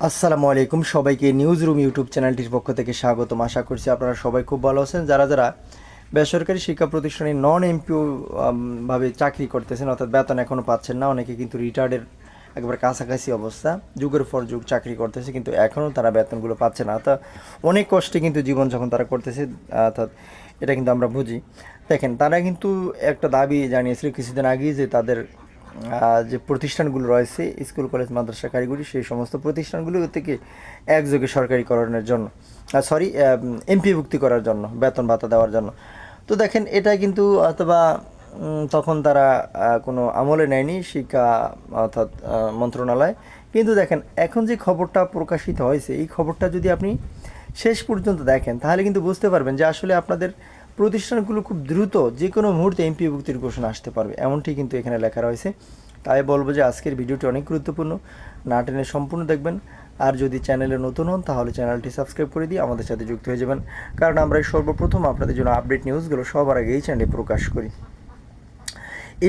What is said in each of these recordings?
আসসালামু আলাইকুম। সবাইকে নিউজ রুম ইউটিউব চ্যানেলটির পক্ষ থেকে স্বাগতম। আশা করছি আপনারা সবাই খুব ভালো আছেন। যারা যারা বেসরকারি শিক্ষা প্রতিষ্ঠানে নন এমপিও ভাবে চাকরি করতেছেন, অর্থাৎ বেতন এখনও পাচ্ছেন না, অনেকে কিন্তু রিটায়ার্ডের একবার কাছাকাছি অবস্থা, যুগের পর যুগ চাকরি করতেছে, কিন্তু এখনও তারা বেতনগুলো পাচ্ছে না। অর্থাৎ অনেক কষ্টে কিন্তু জীবন যখন তারা করতেছে, অর্থাৎ এটা কিন্তু আমরা বুঝি। দেখেন, তারা কিন্তু একটা দাবি জানিয়েছিল কিছুদিন আগেই যে তাদের যে প্রতিষ্ঠানগুলো রয়েছে, স্কুল, কলেজ, মাদ্রাসা, কারিগরি, সেই সমস্ত প্রতিষ্ঠানগুলো থেকে একযোগে সরকারিকরণের জন্য সরি এমপিভুক্তি করার জন্য, বেতন ভাতা দেওয়ার জন্য। তো দেখেন, এটা কিন্তু অথবা তখন তারা কোনো আমলে নেয়নি, শিক্ষা অর্থাৎ মন্ত্রণালয়। কিন্তু দেখেন, এখন যে খবরটা প্রকাশিত হয়েছে, এই খবরটা যদি আপনি শেষ পর্যন্ত দেখেন, তাহলে কিন্তু বুঝতে পারবেন যে আসলে আপনাদের প্রতিষ্ঠানগুলো খুব দ্রুত যে কোনো মুহূর্তে এমপি ভুক্তির ঘোষণা আসতে পারবে। এমনটি কিন্তু এখানে লেখা রয়েছে। তাই বলব যে আজকের ভিডিওটি অনেক গুরুত্বপূর্ণ। না টেনে সম্পূর্ণ দেখবেন। আর যদি চ্যানেলে নতুন হন, তাহলে চ্যানেলটি সাবস্ক্রাইব করে দিয়ে আমাদের সাথে যুক্ত হয়ে যাবেন। কারণ আমরা এই সর্বপ্রথম আপনাদের জন্য আপডেট নিউজগুলো সবার আগে এই চ্যানেলে প্রকাশ করি।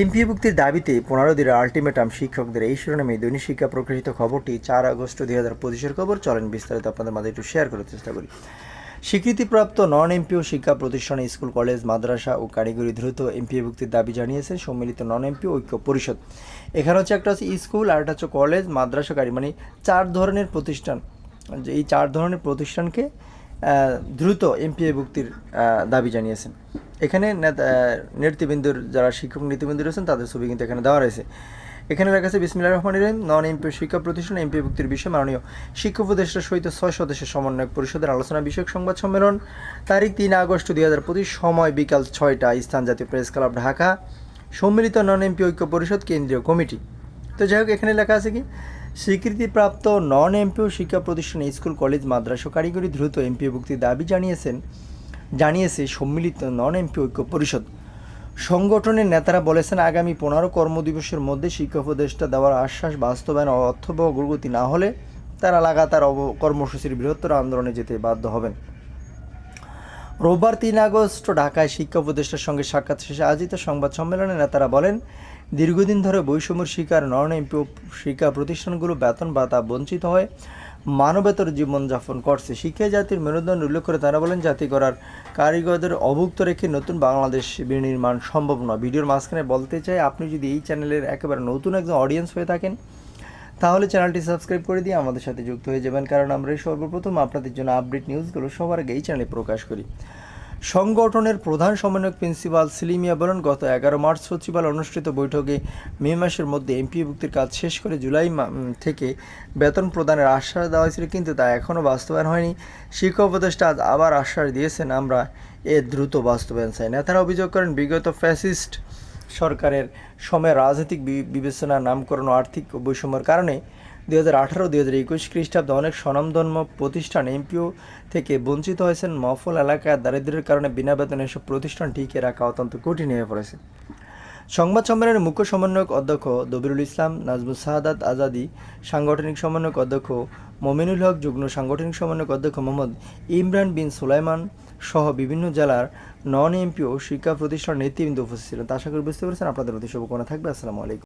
এমপি এমপিভুক্তির দাবিতে পনেরো দিনের আলটিমেটাম শিক্ষকদের। এই শিরোনামে দৈনিক শিক্ষা প্রকাশিত খবরটি চার আগস্ট দুই হাজার পঁচিশের খবর। চলেন বিস্তারিত আপনাদের মাঝে একটু শেয়ার করার চেষ্টা করি। স্বীকৃতিপ্রাপ্ত নন এমপিও শিক্ষা প্রতিষ্ঠানে স্কুল, কলেজ, মাদ্রাসা ও কারিগরি দ্রুত এমপিভুক্তির দাবি জানিয়েছে সম্মিলিত নন এমপিও ঐক্য পরিষদ। এখানে হচ্ছে একটা হচ্ছে স্কুল আর একটা হচ্ছে কলেজ, মাদ্রাসা, কারি মানে চার ধরনের প্রতিষ্ঠান। যে এই চার ধরনের প্রতিষ্ঠানকে দ্রুত এমপিএ ভুক্তির দাবি জানিয়েছেন। এখানে নেতা- নেতৃবৃন্দুর যারা শিক্ষক, নেতৃবৃন্দ রয়েছেন, তাদের ছবি কিন্তু এখানে দেওয়া রয়েছে। এখানে লেখা আছে বিসমিল্লা রহমান রহিম, নন এমপি শিক্ষা প্রতিষ্ঠান, এমপি ভুক্তির বিষয়ে, মাননীয় শিক্ষা উপদেষ্টার সহিত ছয় সদস্যের সমন্বয়ক পরিষদের আলোচনা বিষয়ক সংবাদ সম্মেলন। তারিখ তিন আগস্ট দুই হাজার পঁচিশ, সময় বিকাল ছয়টা স্থান জাতীয় প্রেস ক্লাব ঢাকা। সম্মিলিত নন এমপি ঐক্য পরিষদ কেন্দ্রীয় কমিটি। তো যাই হোক, এখানে লেখা আছে কি? স্বীকৃতিপ্রাপ্ত নন এমপিও শিক্ষা প্রতিষ্ঠান, স্কুল, কলেজ, মাদ্রাসা কারিগরি দ্রুত এমপিও ভুক্তির দাবি জানিয়েছেন, জানিয়েছে সম্মিলিত নন এমপি ঐক্য পরিষদ। সংগঠনের নেতারা বলেছেন, আগামী পনেরো কর্মদিবসের মধ্যে শিক্ষা উপদেষ্টা দেওয়ার আশ্বাস বাস্তবায়ন ও অর্থবহ অগ্রগতি না হলে তারা লাগাতার অব, কর্মসূচির বৃহত্তর আন্দোলনে যেতে বাধ্য হবেন। রোববার তিন আগস্ট ঢাকায় শিক্ষা উপদেষ্টার সঙ্গে সাক্ষাৎ শেষে আয়োজিত সংবাদ সম্মেলনে নেতারা বলেন, দীর্ঘদিন ধরে বৈষম্যের শিকার নন এমপিও শিক্ষা প্রতিষ্ঠানগুলো বেতন ভাতা বঞ্চিত হয়ে। মানবেতর জীবনযাপন করছে। শিক্ষা জাতির মেরুদণ্ড উল্লেখ করে তারা বলেন, জাতি করার কারিগরদের অভুক্ত রেখে নতুন বাংলাদেশ বিনির্মাণ সম্ভব নয়। ভিডিওর মাঝখানে বলতে চাই, আপনি যদি এই চ্যানেলের একেবারে নতুন একজন অডিয়েন্স হয়ে থাকেন, তাহলে চ্যানেলটি সাবস্ক্রাইব করে দিয়ে আমাদের সাথে যুক্ত হয়ে যাবেন। কারণ আমরা সর্বপ্রথম আপনাদের জন্য আপডেট নিউজগুলো সবার আগে এই চ্যানেলে প্রকাশ করি। সংগঠনের প্রধান সমন্বয়ক প্রিন্সিপাল সিলিমিয়া বলেন, গত এগারো মার্চ সচিবালয় অনুষ্ঠিত বৈঠকে মে মাসের মধ্যে এমপিভুক্তির কাজ শেষ করে জুলাই থেকে বেতন প্রদানের আশ্বাস দেওয়া হয়েছিল, কিন্তু তা এখনও বাস্তবায়ন হয়নি। শিক্ষা উপদেষ্টা আজ আবার আশ্বাস দিয়েছেন, আমরা এ দ্রুত বাস্তবায়ন চাই। নেতারা অভিযোগ করেন, বিগত ফ্যাসিস্ট সরকারের সময় রাজনৈতিক বিবেচনা নামকরণ আর্থিক বৈষম্যের কারণে দুই হাজার আঠারো, দুই হাজার একুশ খ্রিস্টাব্দে অনেক স্বনামধন্য প্রতিষ্ঠান এমপিও থেকে বঞ্চিত হয়েছেন। মফল এলাকায় দারিদ্র্যের কারণে বিনা বেতনে এসব প্রতিষ্ঠান টিকে রাখা অত্যন্ত কঠিন হয়ে পড়েছে। সংবাদ সম্মেলনের মুখ্য সমন্বয়ক অধ্যক্ষ দবিরুল ইসলাম নাজমুল সাহাদাত আজাদি সাংগঠনিক সমন্বয়ক অধ্যক্ষ মমিনুল হক, যুগ্ম সাংগঠনিক সমন্বয়ক অধ্যক্ষ মোহাম্মদ ইমরান বিন সুলাইমান সহ বিভিন্ন জেলার নন এমপিও শিক্ষা প্রতিষ্ঠানের নেতৃবৃন্দ উপস্থিত ছিলেন। আশা করি বুঝতে পেরেছেন। আপনাদের অতি শুভকামনা থাকবে। আসসালামু আলাইকুম।